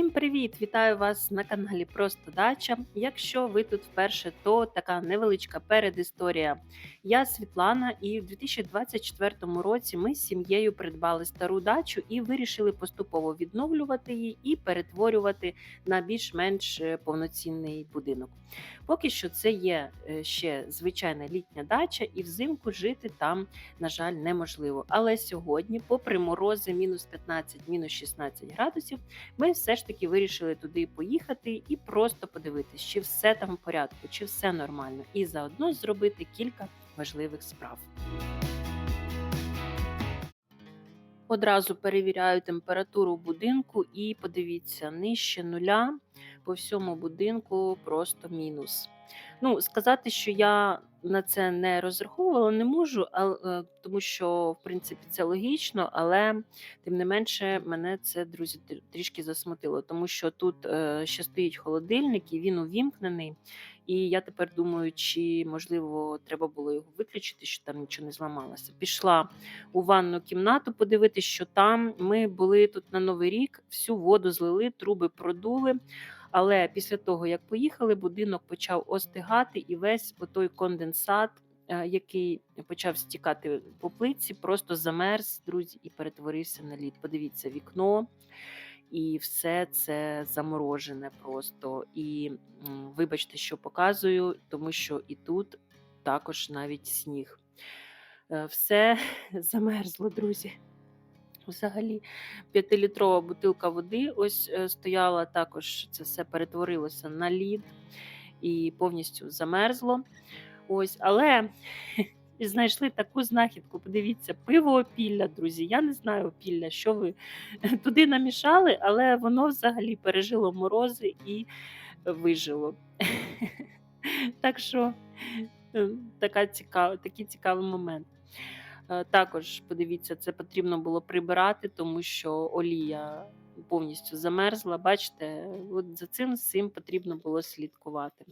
Всім привіт! Вітаю вас на каналі Просто Дача. Якщо ви тут вперше, то така невеличка передісторія. Я Світлана, і в 2024 році ми з сім'єю придбали стару дачу і вирішили поступово відновлювати її і перетворювати на більш-менш е, повноцінний будинок. Поки що це є е, ще звичайна літня дача, і взимку жити там, на жаль, неможливо. Але сьогодні, попри морози мінус 15, мінус 16 градусів, ми все ж таки вирішили туди поїхати і просто подивитись, чи все там в порядку, чи все нормально, і заодно зробити кілька важливих справ. Одразу перевіряю температуру будинку і подивіться, нижче нуля по всьому будинку просто мінус. Ну, сказати, що я на це не розраховувала, не можу, але, тому що, в принципі, це логічно, але тим не менше мене це, друзі, трішки засмутило, тому що тут е, ще стоїть холодильник і він увімкнений. І я тепер думаю, чи можливо треба було його виключити, що там нічого не зламалося. Пішла у ванну кімнату подивитися, що там ми були тут на Новий рік, всю воду злили, труби продули. Але після того, як поїхали, будинок почав остигати, і весь отой конденсат, е, який почав стікати по плитці, просто замерз, друзі, і перетворився на лід. Подивіться, вікно. І все це заморожене просто. І вибачте, що показую, тому що і тут також навіть сніг. Е, Все замерзло, друзі. Взагалі, п'ятилітрова бутилка води ось е, стояла, також це все перетворилося на лід і повністю замерзло. Ось, але знайшли таку знахідку. Подивіться, пиво опілля, друзі. Я не знаю опілля, що ви туди намішали, але воно взагалі пережило морози і вижило. Так що е, така цікава, такий цікавий момент. Е, Також подивіться, це потрібно було прибирати, тому що олія повністю замерзла. Бачите, от за цим всім потрібно було слідкувати.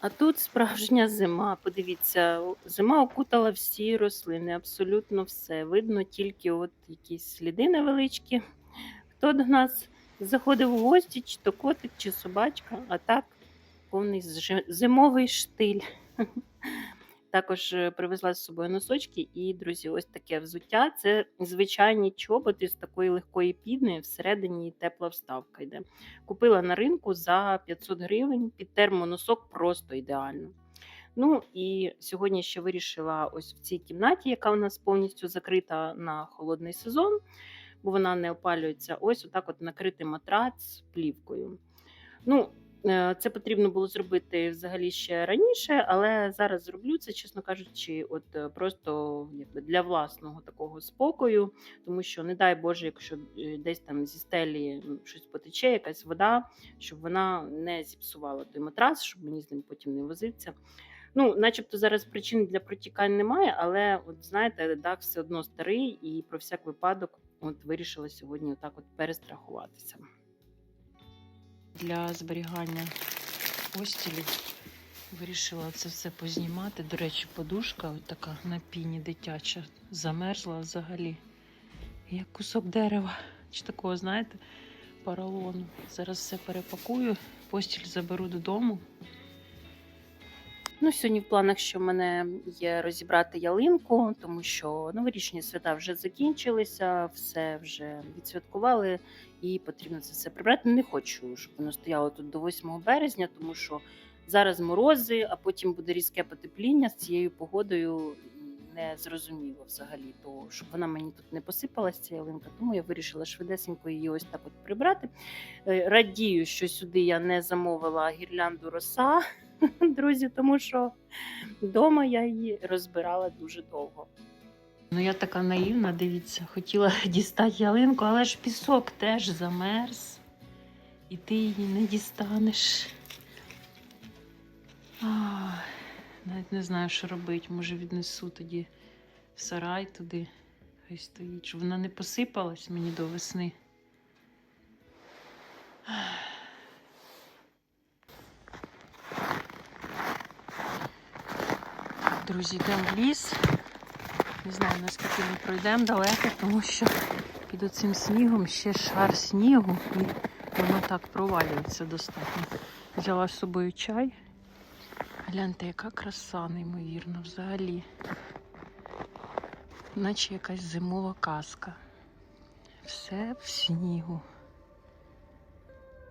А тут справжня зима. Подивіться, зима окутала всі рослини, абсолютно все. Видно тільки от якісь сліди невеличкі. Хто до нас заходив в гості, чи то котик, чи собачка, а так повний зимовий штиль. Також е, привезла з собою носочки, і, друзі, ось таке взуття. Це звичайні чоботи з такої легкої підни, всередині тепла вставка йде. Купила на ринку за 500 гривень під термоносок просто ідеально. Ну і сьогодні ще вирішила ось в цій кімнаті, яка у нас повністю закрита на холодний сезон, бо вона не опалюється. Ось отак от накрити матрац плівкою. Ну, Це потрібно було зробити взагалі ще раніше, але зараз зроблю це, чесно кажучи, от е, просто якби для власного такого спокою, тому що, не дай Боже, якщо е, десь там зі стелі щось потече, якась вода, щоб вона не зіпсувала той матрас, щоб мені з ним потім не возитися. Ну, начебто зараз причин для протікань немає, але от знаєте, дах все одно старий, і про всяк випадок от вирішила сьогодні отак от перестрахуватися для зберігання постілів. Вирішила це все познімати. До речі, подушка така на піні дитяча, замерзла взагалі. Як кусок дерева. Чи такого, знаєте, поролону. Зараз все перепакую, постіль заберу додому. Ну, сьогодні в планах, що в мене є розібрати ялинку, тому що новорічні свята вже закінчилися, все вже відсвяткували і потрібно це все прибрати. Не хочу, щоб воно стояло тут до 8 березня, тому що зараз морози, а потім буде різке потепління з цією погодою. Не зрозуміло взагалі, то щоб вона мені тут не посипалась, ця ялинка, тому я вирішила швидесенько її ось так от прибрати. Е, Радію, що сюди я не замовила гірлянду роса, друзі, тому що вдома я її розбирала дуже довго. Ну, я така наївна, дивіться, хотіла дістати ялинку, але ж пісок теж замерз, і ти її не дістанеш. Навіть не знаю, що робити. Може, віднесу тоді в сарай туди. Хай стоїть, щоб вона не посипалась мені до весни. Друзі, йдемо в ліс. Не знаю, наскільки ми пройдемо далеко, тому що під оцим снігом ще шар снігу і Воно так провалюється достатньо. Взяла з собою чай. Гляньте, яка краса, неймовірно, взагалі. Наче якась зимова казка. Все в снігу.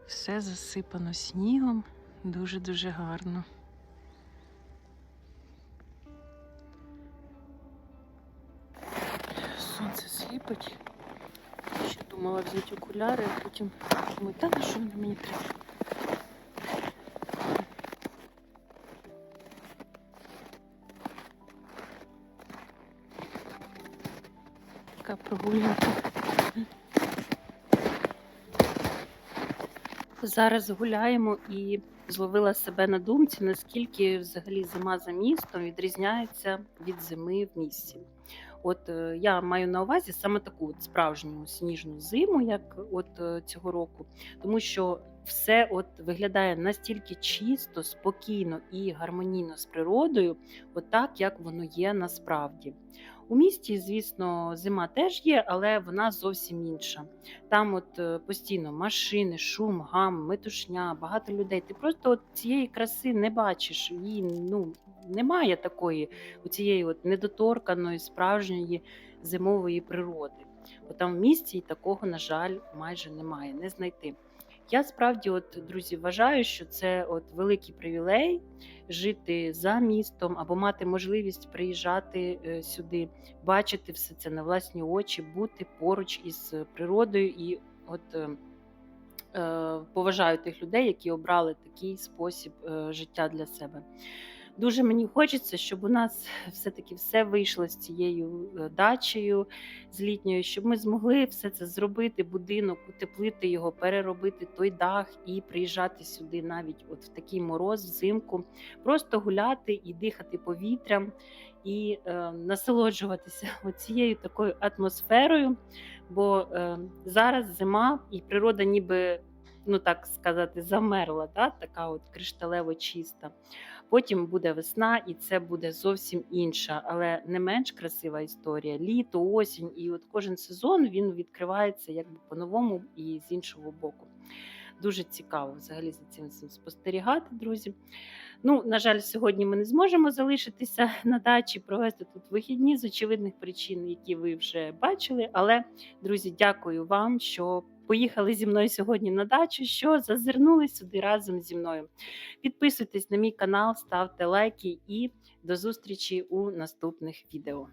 Все засипано снігом. Дуже-дуже гарно. Сонце сліпить. Ще думала взяти окуляри, а потім думаю, та на що вони мені треба? Така прогулянка. Зараз гуляємо і зловила себе на думці, наскільки взагалі зима за містом відрізняється від зими в місті. От е, я маю на увазі саме таку от справжню сніжну зиму, як от е, цього року, тому що все от виглядає настільки чисто, спокійно і гармонійно з природою, от так, як воно є насправді. У місті, звісно, зима теж є, але вона зовсім інша. Там от е, постійно машини, шум, гам, метушня, багато людей. Ти просто от цієї краси не бачиш. Її ну немає такої у цієї от недоторканої справжньої зимової природи. Бо там в місті такого, на жаль, майже немає, не знайти. Я справді, от друзі, вважаю, що це от великий привілей жити за містом або мати можливість приїжджати е, сюди, бачити все це на власні очі, бути поруч із природою і от. е, е, Поважаю тих людей, які обрали такий спосіб життя для себе. Дуже мені хочеться, щоб у нас все-таки все вийшло з цією е, дачею з літньою, щоб ми змогли все це зробити, будинок, утеплити його, переробити той дах і приїжджати сюди навіть от в такий мороз, взимку, просто гуляти і дихати повітрям, і е, насолоджуватися цією такою атмосферою. Бо е, зараз зима, і природа ніби. Ну, так сказати, замерла, да? така от кришталево чиста. Потім буде весна, і це буде зовсім інша, але не менш красива історія. Літо, осінь, і от кожен сезон він відкривається якби по-новому і з іншого боку. Дуже цікаво взагалі за цим спостерігати, друзі. Ну, на жаль, сьогодні ми не зможемо залишитися на дачі, провести тут вихідні з очевидних причин, які ви вже бачили. Але, друзі, дякую вам, що поїхали зі мною сьогодні на дачу, що зазирнули сюди разом зі мною. Підписуйтесь на мій канал, ставте лайки і до зустрічі у наступних відео.